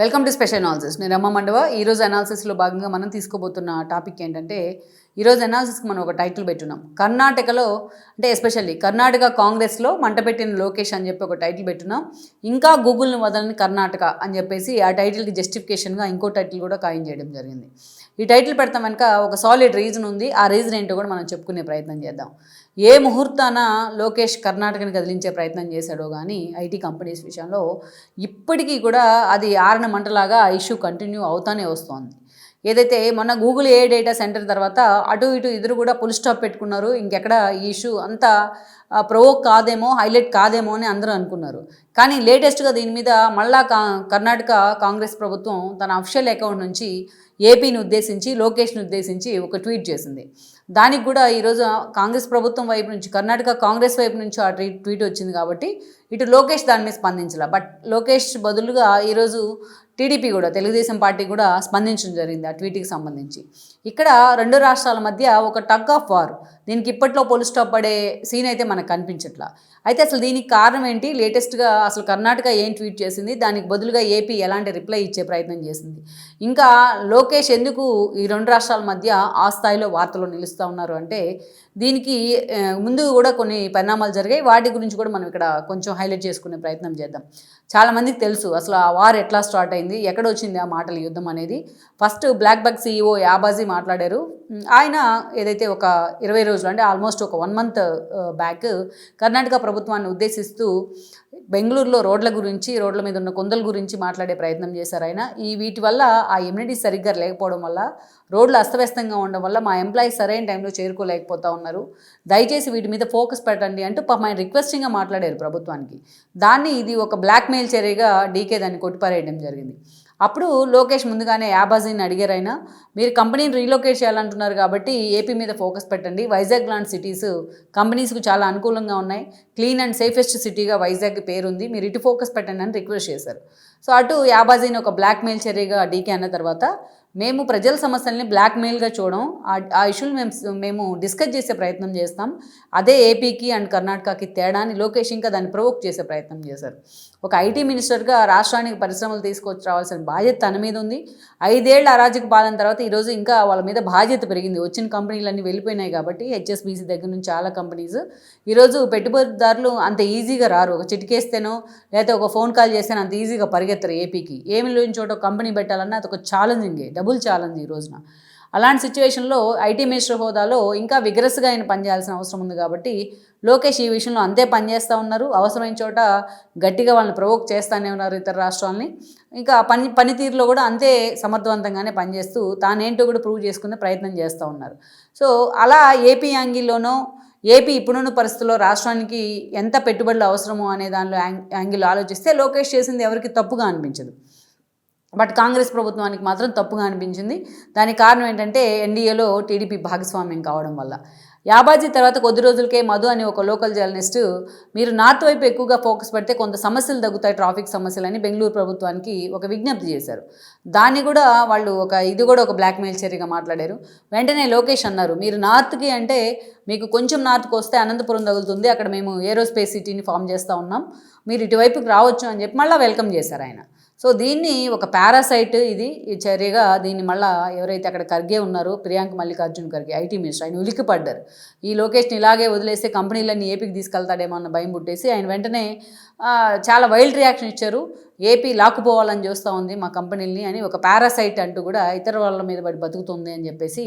Welcome to special analysis నేను రమ్మ మండవ. ఈరోజు అనాలిసిస్లో భాగంగా మనం తీసుకోబోతున్న టాపిక్ ఏంటంటే ఈరోజు అనాలిసిస్కి మనం ఒక టైటిల్ పెట్టున్నాం. కర్ణాటకలో అంటే ఎస్పెషల్లీ కర్ణాటక కాంగ్రెస్లో మంట పెట్టిన లోకేష్ అని చెప్పి ఒక టైటిల్ పెట్టున్నాం. ఇంకా గూగుల్ని వదలని కర్ణాటక అని చెప్పేసి ఆ టైటిల్కి జస్టిఫికేషన్గా ఇంకో టైటిల్ కూడా ఖాయం చేయడం జరిగింది. ఈ టైటిల్ పెడతాం వెనుక ఒక సాలిడ్ రీజన్ ఉంది. ఆ రీజన్ ఏంటో కూడా మనం చెప్పుకునే ప్రయత్నం చేద్దాం. ఏ ముహూర్తాన లోకేష్ కర్ణాటకని కదిలించే ప్రయత్నం చేశాడో కానీ ఐటీ కంపెనీస్ విషయంలో ఇప్పటికీ కూడా అది ఆరణ మంటలాగా ఆ ఇష్యూ కంటిన్యూ అవుతానే వస్తోంది. ఏదైతే మొన్న గూగుల్ ఏ డేటా సెంటర్ తర్వాత అటు ఇటు ఇద్దరు కూడా పుల్ స్టాప్ పెట్టుకున్నారు. ఇంకెక్కడ ఈ ఇష్యూ అంతా ప్రవోక్ కాదేమో హైలైట్ కాదేమో అని అందరూ అనుకున్నారు. కానీ లేటెస్ట్గా దీని మీద మళ్ళా కా కర్ణాటక కాంగ్రెస్ ప్రభుత్వం తన అఫిషియల్ అకౌంట్ నుంచి ఏపీని ఉద్దేశించి లోకేష్ని ఉద్దేశించి ఒక ట్వీట్ చేసింది. దానికి కూడా ఈరోజు కాంగ్రెస్ ప్రభుత్వం వైపు నుంచి కర్ణాటక కాంగ్రెస్ వైపు నుంచి ఆ ట్వీట్ ట్వీట్ వచ్చింది కాబట్టి ఇటు లోకేష్ దాని మీద స్పందించాల. బట్ లోకేష్ బదులుగా ఈరోజు టీడీపీ కూడా తెలుగుదేశం పార్టీ కూడా స్పందించడం జరిగింది ఆ ట్వీట్కి సంబంధించి. ఇక్కడ రెండు రాష్ట్రాల మధ్య ఒక టగ్ ఆఫ్ వార్ దీనికి ఇప్పట్లో పోలీస్ స్టాప్ పడే సీన్ అయితే మనకు కనిపించట్లా. అయితే అసలు దీనికి కారణం ఏంటి? లేటెస్ట్గా అసలు కర్ణాటక ఏం ట్వీట్ చేసింది? దానికి బదులుగా ఏపీ ఎలాంటి రిప్లై ఇచ్చే ప్రయత్నం చేసింది? ఇంకా లోకేష్ ఎందుకు ఈ రెండు రాష్ట్రాల మధ్య ఆ స్థాయిలో వార్తలు నిలుస్తూ ఉన్నారు అంటే దీనికి ముందు కూడా కొన్ని పరిణామాలు జరిగాయి. వాటి గురించి కూడా మనం ఇక్కడ కొంచెం హైలైట్ చేసుకునే ప్రయత్నం చేద్దాం. చాలామందికి తెలుసు అసలు ఆ వార్ ఎట్లా స్టార్ట్ అయింది? ఎక్కడ వచ్చింది ఆ మాటల యుద్ధం అనేది? First black buck CEO Yabaji మాట్లాడారు. ఆయన ఏదైతే ఒక ఇరవై రోజులు అంటే ఆల్మోస్ట్ ఒక వన్ మంత్ బ్యాక్ కర్ణాటక ప్రభుత్వాన్ని ఉద్దేశిస్తూ బెంగళూరులో రోడ్ల గురించి రోడ్ల మీద ఉన్న కొందల గురించి మాట్లాడే ప్రయత్నం చేశారు ఆయన. ఈ వీటి వల్ల ఆ ఇమ్యూనిటీ సరిగ్గా లేకపోవడం వల్ల రోడ్లు అస్తవ్యస్తంగా ఉండడం వల్ల మా ఎంప్లాయీస్ సరైన టైంలో చేరుకోలేకపోతా ఉన్నారు. దయచేసి వీటి మీద ఫోకస్ పెట్టండి అంటూ పాపం ఆయన రిక్వెస్టింగ్గా మాట్లాడారు ప్రభుత్వానికి. దాన్ని ఇది ఒక బ్లాక్మెయిల్ చర్యగా డీకే దాన్ని కొట్టిపారేయడం జరిగింది. అప్పుడు లోకేష్ ముందుగానే యాబాజీని అడిగారు ఆయన మీరు కంపెనీని రీలోకేట్ చేయాలంటున్నారు కాబట్టి ఏపీ మీద ఫోకస్ పెట్టండి. వైజాగ్ లాంటి సిటీస్ కంపెనీస్కు చాలా అనుకూలంగా ఉన్నాయి. క్లీన్ అండ్ సేఫెస్ట్ సిటీగా వైజాగ్ పేరుంది. మీరు ఇటు ఫోకస్ పెట్టండి అని రిక్వెస్ట్ చేశారు. సో అటు యాబాజీని ఒక బ్లాక్మెయిల్ చర్యగా డీకే అన్న తర్వాత మేము ప్రజల సమస్యల్ని బ్లాక్మెయిల్గా చూడడం ఆ- ఇష్యూలు మేము మేము డిస్కస్ చేసే ప్రయత్నం చేస్తాం. అదే ఏపీకి అండ్ కర్ణాటకకి తేడాని లోకేష్ ఇంకా దాన్ని ప్రొవోక్ చేసే ప్రయత్నం చేశారు. ఒక ఐటీ మినిస్టర్గా రాష్ట్రానికి పరిశ్రమలు తీసుకొచ్చి రావాల్సిన బాధ్యత తన మీద ఉంది. ఐదేళ్ళ అరాజక పాలన తర్వాత ఈరోజు ఇంకా వాళ్ళ మీద బాధ్యత పెరిగింది. వచ్చిన కంపెనీలన్నీ వెళ్ళిపోయినాయి కాబట్టి హెచ్ఎస్బీసీ దగ్గర నుంచి చాలా కంపెనీస్. ఈరోజు పెట్టుబడిదారులు అంత ఈజీగా రారు. ఒక చిటికేస్తేనో లేకపోతే ఒక ఫోన్ కాల్ చేస్తేనో అంత ఈజీగా పరిగెత్తరు ఏపీకి ఏమి లేని చోట కంపెనీ పెట్టాలన్నా అదొక ఛాలెంజింగే డబుల్ ఛాలెంజ్ ఈ రోజున. అలాంటి సిచ్యువేషన్లో ఐటీ మినిస్టర్ హోదాలో ఇంకా విగ్రస్గా ఆయన పనిచేయాల్సిన అవసరం ఉంది కాబట్టి లోకేష్ ఈ విషయంలో అంతే పనిచేస్తూ ఉన్నారు. అవసరమైన చోట గట్టిగా వాళ్ళని ప్రవోక్ చేస్తూనే ఉన్నారు ఇతర రాష్ట్రాలని. ఇంకా పని పనితీరులో కూడా అంతే సమర్థవంతంగానే పనిచేస్తూ తానేంటో కూడా ప్రూవ్ చేసుకునే ప్రయత్నం చేస్తూ ఉన్నారు. సో అలా ఏపీ యాంగిల్లోనో ఏపీ ఇప్పుడున్న పరిస్థితుల్లో రాష్ట్రానికి ఎంత పెట్టుబడులు అవసరమో అనే దానిలో యాంగ్ యాంగిల్ ఆలోచిస్తే లోకేష్ చేసింది ఎవరికి తప్పుగా అనిపించదు. బట్ కాంగ్రెస్ ప్రభుత్వానికి మాత్రం తప్పుగా అనిపించింది. దానికి కారణం ఏంటంటే ఎన్డీఏలో టీడీపీ భాగస్వామ్యం కావడం వల్ల. యాబాజీ తర్వాత కొద్ది రోజులకే మధు అని ఒక లోకల్ జర్నలిస్ట్ మీరు నార్త్ వైపు ఎక్కువగా ఫోకస్ పెడితే కొంత సమస్యలు తగ్గుతాయి ట్రాఫిక్ సమస్యలని బెంగళూరు ప్రభుత్వానికి ఒక విజ్ఞప్తి చేశారు. దాన్ని కూడా వాళ్ళు ఒక ఇది కూడా ఒక బ్లాక్మెయిల్ చర్యగా మాట్లాడారు. వెంటనే లోకేష్ అన్నారు మీరు నార్త్కి అంటే మీకు కొంచెం నార్త్కి వస్తే అనంతపురం తగులుతుంది అక్కడ మేము ఏరోస్పేస్ సిటీని ఫామ్ చేస్తూ ఉన్నాం. మీరు ఇటువైపుకి రావచ్చు అని చెప్పి మళ్ళీ వెల్కమ్ చేశారు ఆయన. సో దీన్ని ఒక పారాసైట్ ఇది ఈ చర్యగా దీన్ని మళ్ళా ఎవరైతే అక్కడ ఖర్గే ఉన్నారో ప్రియాంక మల్లికార్జున్ ఖర్గే ఐటీ మినిస్టర్ ఆయన ఉలిక్కి పడ్డారు ఈ లొకేషన్ ఇలాగే వదిలేస్తే కంపెనీలన్నీ ఏపీకి తీసుకెళ్తాడేమో అన్న భయం పుట్టేసి ఆయన వెంటనే చాలా వైల్డ్ రియాక్షన్ ఇచ్చారు. ఏపీ లాక్కుపోవాలని చూస్తూ ఉంది మా కంపెనీలని అని ఒక పారాసైట్ అంటూ కూడా ఇతర వాళ్ళ మీద పడి బతుకుతుంది అని చెప్పేసి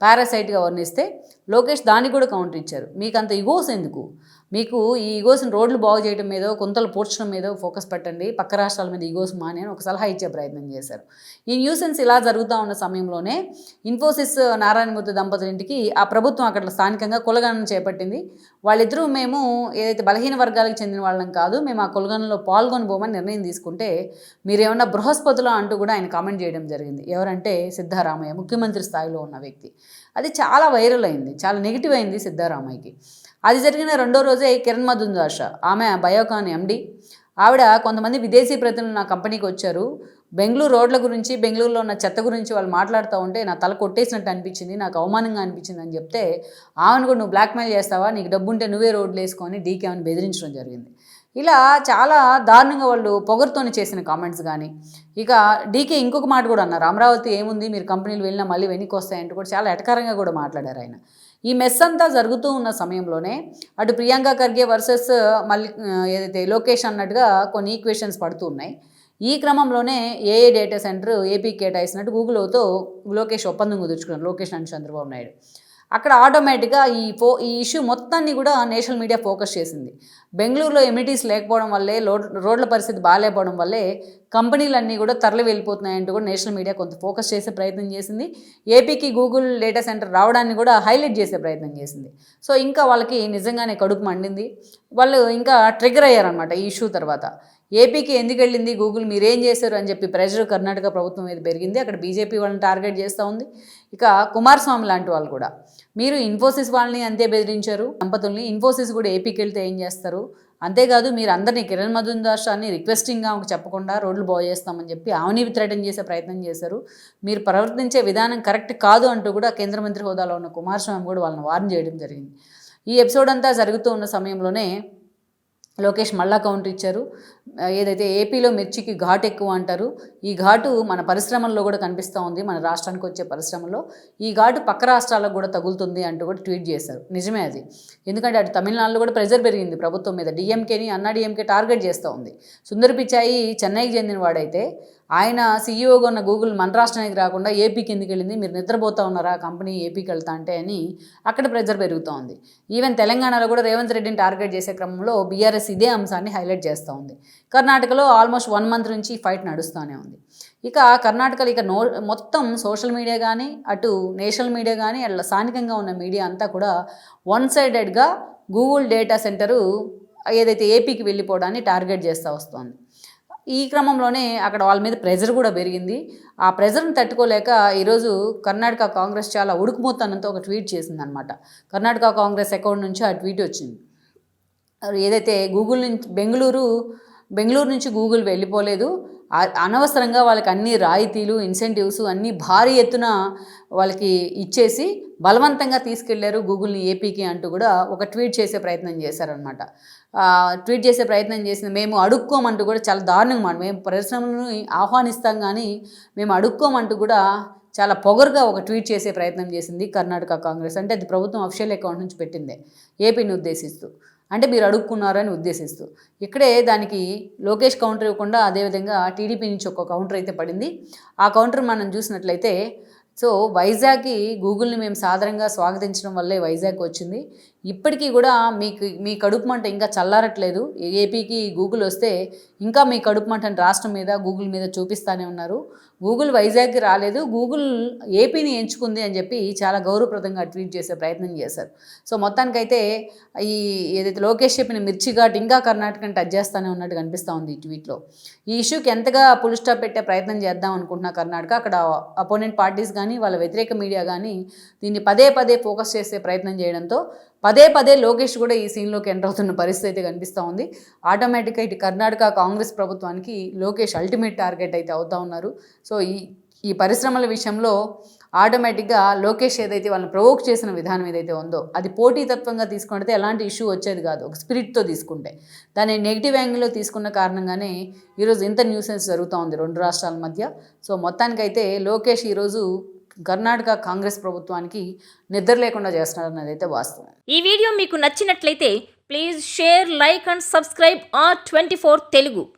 పారాసైట్గా వర్ణిస్తే లోకేష్ దానికి కూడా కౌంటర్ ఇచ్చారు. మీకు అంత ఇగోస్ ఎందుకు? మీకు ఈ ఇగోస్ని రోడ్లు బాగు చేయడం మీద కొంతలు పూడ్చడం మీద ఫోకస్ పెట్టండి పక్క రాష్ట్రాల మీద ఇగోస్ మాని అని ఒక సలహా ఇచ్చే ప్రయత్నం చేశారు. ఈ న్యూసెన్స్ ఇలా జరుగుతూ ఉన్న సమయంలోనే ఇన్ఫోసిస్ నారాయణమూర్తి దంపతుల ఇంటికి ఆ ప్రభుత్వం అక్కడ స్థానికంగా కులగణన చేపట్టింది. వాళ్ళిద్దరూ మేము ఏదైతే బలహీన వర్గాలకు చెందిన వాళ్ళం కాదు మేము ఆ కులగణనలో పాల్గొనబోమని నిర్ణయం తీసుకున్నాం. తీసుకుంటే మీరేమన్నా బృహస్పతులు అంటూ కూడా ఆయన కామెంట్ చేయడం జరిగింది. ఎవరంటే సిద్ధారామయ్య ముఖ్యమంత్రి స్థాయిలో ఉన్న వ్యక్తి. అది చాలా వైరల్ అయింది చాలా నెగిటివ్ అయింది సిద్ధారామయ్యకి. అది జరిగిన రెండో రోజే కిరణ్ మధుందాష ఆమె బయోకాన్ ఎండి ఆవిడ కొంతమంది విదేశీ ప్రతినిధులు నా కంపెనీకి వచ్చారు. బెంగళూరు రోడ్ల గురించి బెంగళూరులో ఉన్న చెత్త గురించి వాళ్ళు మాట్లాడుతూ ఉంటే నా తల కొట్టేసినట్టు అనిపించింది నాకు అవమానంగా అనిపించింది అని చెప్తే ఆమెను కూడా నువ్వు బ్లాక్మెయిల్ చేస్తావా? నీకు డబ్బు ఉంటే నువ్వే రోడ్లు వేసుకొని డీకే అని బెదిరించడం జరిగింది. ఇలా చాలా దారుణంగా వాళ్ళు పొగరుతోని చేసిన కామెంట్స్ కానీ ఇక డీకే ఇంకొక మాట కూడా అన్నారు. అమరావతి ఏముంది? మీరు కంపెనీలు వెళ్ళినా మళ్ళీ వెనక్కి వస్తాయంటూ కూడా చాలా ఎటకారంగా కూడా మాట్లాడారు ఆయన. ఈ మెస్ అంతా జరుగుతూ ఉన్న సమయంలోనే అటు ప్రియాంక ఖర్గే వర్సెస్ మళ్ళీ ఏదైతే లోకేష్ అన్నట్టుగా కొన్ని ఈక్వేషన్స్ పడుతూ ఉన్నాయి. ఈ క్రమంలోనే ఏఏ డేటా సెంటర్ ఏపీ కేటాయిస్తున్నట్టు గూగుల్తో లోకేష్ ఒప్పందం కుదుర్చుకున్నారు. లోకేష్ అండ్ చంద్రబాబు నాయుడు. అక్కడ ఆటోమేటిక్గా ఈ ఫో ఈ ఇష్యూ మొత్తాన్ని కూడా నేషనల్ మీడియా ఫోకస్ చేసింది. బెంగళూరులో ఎమిటీస్ లేకపోవడం వల్లే రోడ్ల పరిస్థితి బాగాలేకపోవడం వల్లే కంపెనీలన్నీ కూడా తరలి వెళ్ళిపోతున్నాయంటూ కూడా నేషనల్ మీడియా కొంత ఫోకస్ చేసే ప్రయత్నం చేసింది. ఏపీకి గూగుల్ డేటా సెంటర్ రావడాన్ని కూడా హైలైట్ చేసే ప్రయత్నం చేసింది. సో ఇంకా వాళ్ళకి నిజంగానే కడుపు మండింది. వాళ్ళు ఇంకా ట్రిగర్ అయ్యారనమాట ఈ ఇష్యూ తర్వాత. ఏపీకి ఎందుకు వెళ్ళింది? గూగుల్ మీరేం చేశారు? అని చెప్పి ప్రెషర్ కర్ణాటక ప్రభుత్వం మీద పెరిగింది. అక్కడ బీజేపీ వాళ్ళని టార్గెట్ చేస్తూ ఉంది. ఇక కుమారస్వామి లాంటి వాళ్ళు కూడా. మీరు ఇన్ఫోసిస్ వాళ్ళని అంతే బెదిరించారు దంపతుల్ని ఇన్ఫోసిస్ కూడా ఏపీకి వెళ్తే ఏం చేస్తారు? అంతేకాదు మీరు అందరినీ కిరణ్ మజుందార్ రిక్వెస్టింగ్గా ఆమెకు చెప్పకుండా రోడ్లు బాగు చేస్తామని చెప్పి ఆమెని థ్రెటన్ చేసే ప్రయత్నం చేశారు. మీరు ప్రవర్తించే విధానం కరెక్ట్ కాదు అంటూ కూడా కేంద్ర మంత్రి హోదాలో ఉన్న కుమారస్వామి కూడా వాళ్ళని వార్న్ చేయడం జరిగింది. ఈ ఎపిసోడ్ అంతా జరుగుతూ ఉన్న సమయంలోనే లోకేష్ మళ్ళా కౌంటర్ ఇచ్చారు. ఏదైతే ఏపీలో మిర్చికి ఘాటు ఎక్కువ అంటారు ఈ ఘాటు మన పరిశ్రమల్లో కూడా కనిపిస్తూ ఉంది మన రాష్ట్రానికి వచ్చే పరిశ్రమలో ఈ ఘాటు పక్క రాష్ట్రాలకు కూడా తగులుతుంది అంటూ కూడా ట్వీట్ చేశారు. నిజమే అది. ఎందుకంటే అటు తమిళనాడులో కూడా ప్రెజర్ పెరిగింది ప్రభుత్వం మీద. డిఎంకేని అన్నా డిఎంకే టార్గెట్ చేస్తూ ఉంది. సుందర్ పిచాయి చెన్నైకి చెందిన వాడైతే ఆయన సీఈఓగా ఉన్న గూగుల్ మన రాష్ట్రానికి రాకుండా ఏపీకి ఎందుకు వెళ్ళింది. మీరు నిద్రపోతా ఉన్నారా? కంపెనీ ఏపీకి వెళ్తా అంటే అని అక్కడ ప్రెజర్ పెరుగుతూ ఉంది ఈవెన్ తెలంగాణలో కూడా రేవంత్ రెడ్డిని టార్గెట్ చేసే క్రమంలో బీఆర్ఎస్ ఇదే అంశాన్ని హైలైట్ చేస్తూ ఉంది. కర్ణాటకలో ఆల్మోస్ట్ వన్ మంత్ నుంచి ఈ ఫైట్ నడుస్తూనే ఉంది. ఇక కర్ణాటకలో ఇక నో మొత్తం సోషల్ మీడియా కానీ అటు నేషనల్ మీడియా కానీ అట్లా స్థానికంగా ఉన్న మీడియా అంతా కూడా వన్ సైడెడ్గా గూగుల్ డేటా సెంటరు ఏదైతే ఏపీకి వెళ్ళిపోవడాన్ని టార్గెట్ చేస్తూ వస్తోంది. ఈ క్రమంలోనే అక్కడ వాళ్ళ మీద ప్రెజర్ కూడా పెరిగింది. ఆ ప్రెజర్ని తట్టుకోలేక ఈరోజు కర్ణాటక కాంగ్రెస్ చాలా ఉడుకుమోతానంతో ఒక ట్వీట్ చేసిందనమాట. కర్ణాటక కాంగ్రెస్ అకౌంట్ నుంచి ఆ ట్వీట్ వచ్చింది. ఏదైతే గూగుల్ నుంచి బెంగళూరు బెంగళూరు నుంచి గూగుల్ వెళ్ళిపోలేదు. అనవసరంగా వాళ్ళకి అన్ని రాయితీలు ఇన్సెంటివ్స్ అన్ని భారీ ఎత్తున వాళ్ళకి ఇచ్చేసి బలవంతంగా తీసుకెళ్ళారు గూగుల్ని ఏపీకి అంటూ కూడా ఒక ట్వీట్ చేసే ప్రయత్నం చేశారనమాట ట్వీట్ చేసే ప్రయత్నం చేసింది మేము అడుక్కోమంటూ కూడా చాలా దారుణంగా మాట. మేము పరిశ్రమలను ఆహ్వానిస్తాం కానీ మేము అడుక్కోమంటూ కూడా చాలా పొగరుగా ఒక ట్వీట్ చేసే ప్రయత్నం చేసింది కర్ణాటక కాంగ్రెస్. అంటే అది ప్రభుత్వం అఫీషియల్ అకౌంట్ నుంచి పెట్టిందే. ఏపీని ఉద్దేశిస్తూ. అంటే మీరు అడుక్కున్నారని ఉద్దేశిస్తూ. ఇక్కడే దానికి లోకేష్ కౌంటర్ ఇవ్వకుండా అదేవిధంగా టీడీపీ నుంచి ఒక కౌంటర్ అయితే పడింది. ఆ కౌంటర్ మనం చూసినట్లయితే సో వైజాగ్కి గూగుల్ని మేము సాధారణంగా స్వాగతించడం వల్లే వైజాగ్ వచ్చింది. ఇప్పటికీ కూడా మీకు మీ కడుపు మంట ఇంకా చల్లారట్లేదు. ఏపీకి గూగుల్ వస్తే ఇంకా మీ కడుపు మంటని రాష్ట్రం మీద గూగుల్ మీద చూపిస్తానే ఉన్నారు. గూగుల్ వైజాగ్కి రాలేదు. గూగుల్ ఏపీని ఎంచుకుంది అని చెప్పి చాలా గౌరవప్రదంగా ట్వీట్ చేసే ప్రయత్నం చేశారు. సో మొత్తానికైతే ఈ ఏదైతే లోకేష్ చెప్పిన మిర్చి ఘాట్ ఇంకా కర్ణాటకని టచ్ చేస్తానే ఉన్నట్టు కనిపిస్తూ ఉంది ఈ ట్వీట్లో. ఈ ఇష్యూకి ఎంతగా పుల్ స్టాప్ పెట్టే ప్రయత్నం చేద్దాం అనుకుంటున్నా కర్ణాటక అక్కడ అపోనెంట్ పార్టీస్ కానీ వాళ్ళ వ్యతిరేక మీడియా కానీ దీన్ని పదే పదే ఫోకస్ చేసే ప్రయత్నం చేయడంతో పదే పదే లోకేష్ కూడా ఈ సీన్లోకి ఎంటర్ అవుతున్న పరిస్థితి అయితే కనిపిస్తూ ఉంది. ఆటోమేటిక్గా ఇటు కర్ణాటక కాంగ్రెస్ ప్రభుత్వానికి లోకేష్ అల్టిమేట్ టార్గెట్ అయితే అవుతా ఉన్నారు. సో ఈ ఈ పరిశ్రమల విషయంలో ఆటోమేటిక్గా లోకేష్ ఏదైతే వాళ్ళని ప్రవోక్ చేసిన విధానం ఏదైతే ఉందో అది పోటీతత్వంగా తీసుకుంటే ఎలాంటి ఇష్యూ వచ్చేది కాదు. ఒక స్పిరిట్తో తీసుకుంటే. దాన్ని నెగిటివ్ యాంగిల్లో తీసుకున్న కారణంగానే ఈరోజు ఇంత న్యూసెన్స్ జరుగుతూ ఉంది రెండు రాష్ట్రాల మధ్య. సో మొత్తానికైతే లోకేష్ ఈరోజు కర్ణాటక కాంగ్రెస్ ప్రభుత్వానికి నిద్ర లేకుండా చేస్తున్నారన్నది అయితే వాస్తవం. ఈ వీడియో మీకు నచ్చినట్లయితే please share like and subscribe R twenty four Telugu.